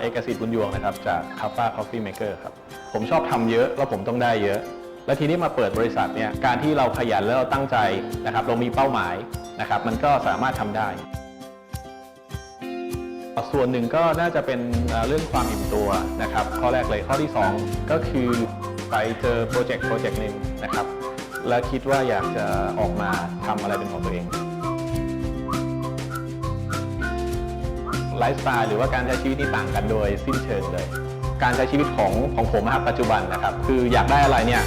เอกสิทธิ์บุญยวงนะครับจากคาฟ้าคอฟฟี่เมเกอร์ครับผมชอบทำเยอะแล้วผมต้องได้เยอะ แล้วทีนี้มาเปิดบริษัทเนี่ยการที่เราขยันแล้วเราตั้งใจนะครับเรามีเป้าหมายนะครับมันก็สามารถทำได้ ส่วนหนึ่งก็น่าจะเป็นเรื่องความอิ่มตัวนะครับข้อแรกเลยข้อที่ 2 ก็คือไปเจอโปรเจกต์โปรเจกต์หนึ่งนะครับแล้วคิดว่าอยากจะออกมาทำอะไรเป็นของตัวเอง ไลฟ์สไตล์หรือว่าการใช้ชีวิตนี่ต่างกันโดยสิ้นเชิงเลย การใช้ชีวิตของของผมนะครับปัจจุบันนะครับ คืออยากได้อะไรเนี่ย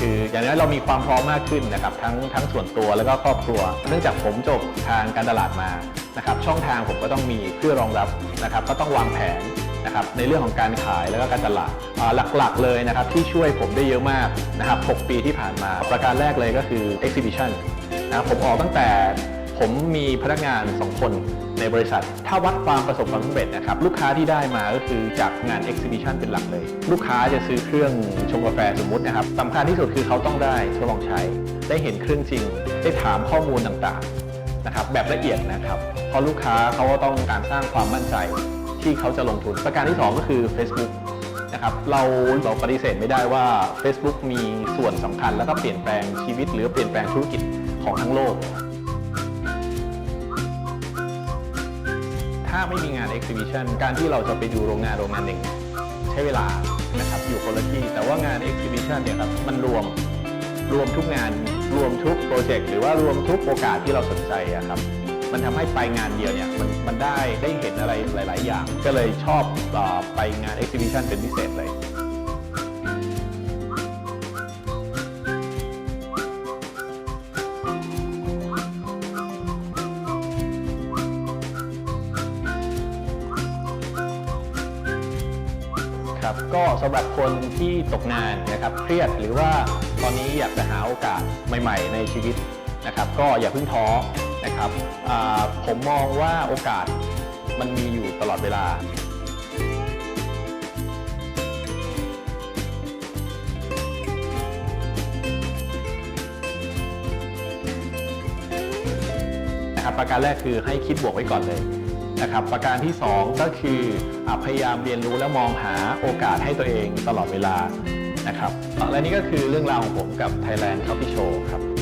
คืออย่างน้อยเรามีความพร้อมมากขึ้นนะครับทั้งทั้งส่วนตัวแล้วก็ครอบครัว เนื่องจากผมจบทางการตลาดมานะครับ ช่องทางผมก็ต้องมีเพื่อรองรับนะครับ ก็ต้องวางแผนนะครับในเรื่องของการขายแล้วก็การตลาดหลักๆเลยนะครับที่ช่วยผมได้เยอะมากนะครับ 6 ปีที่ผ่านมา ประการแรกเลยก็คือ exhibition นะครับผมออกตั้งแต่ผมมีพนักงาน 2 คน ในบริษัท ถ้าวัดความประสบความสำเร็จนะครับลูกค้าที่ได้มาก็คือจากงาน exhibition เป็นหลักเลย ลูกค้าจะซื้อเครื่องชงกาแฟสมมุตินะครับสำคัญที่สุดคือเขาต้องได้ทดลองใช้ ได้เห็นเครื่องจริง ได้ถามข้อมูลต่างๆนะครับแบบละเอียดนะครับเพราะลูกค้าเขาก็ต้องการสร้างความมั่นใจที่เขาจะลงทุน ประการที่ 2 ก็คือ Facebook นะครับเราเราปฏิเสธไม่ได้ว่า Facebook มีส่วนสำคัญแล้วก็เปลี่ยนแปลงชีวิต หรือเปลี่ยนแปลงธุรกิจของทั้งโลก ถ้าไม่มีงาน exhibition การที่เราจะไปดูโรงงานโรงงานหนึ่ง ใช้เวลานะครับอยู่คนละที่ แต่ว่างาน exhibition เนี่ยครับมันรวมรวมทุกงานรวมทุกโปรเจกต์หรือว่ารวมทุกโอกาสที่เราสนใจอะครับมันทำให้ไปงานเดียวเนี่ยมันมันได้ได้เห็นอะไรหลาย ๆ อย่าง ก็เลยชอบออไปงาน exhibition เป็นพิเศษเลย ครับก็สำหรับคนที่ตกงานนะครับเครียดหรือว่าตอนนี้อยากจะหาโอกาสใหม่ ๆ ในชีวิตนะครับ ก็อย่าเพิ่งท้อนะครับผมมองว่าโอกาสมันมีอยู่ตลอดเวลาครับประการแรกคือให้คิดบวกไว้ก่อนเลย นะครับประการที่ 2 ก็คืออพยายามเรียนรู้และมองหาโอกาสให้ตัวเองตลอดเวลานะครับและนี่ก็คือเรื่องราวของผมกับ Thailand Coffee Show ครับ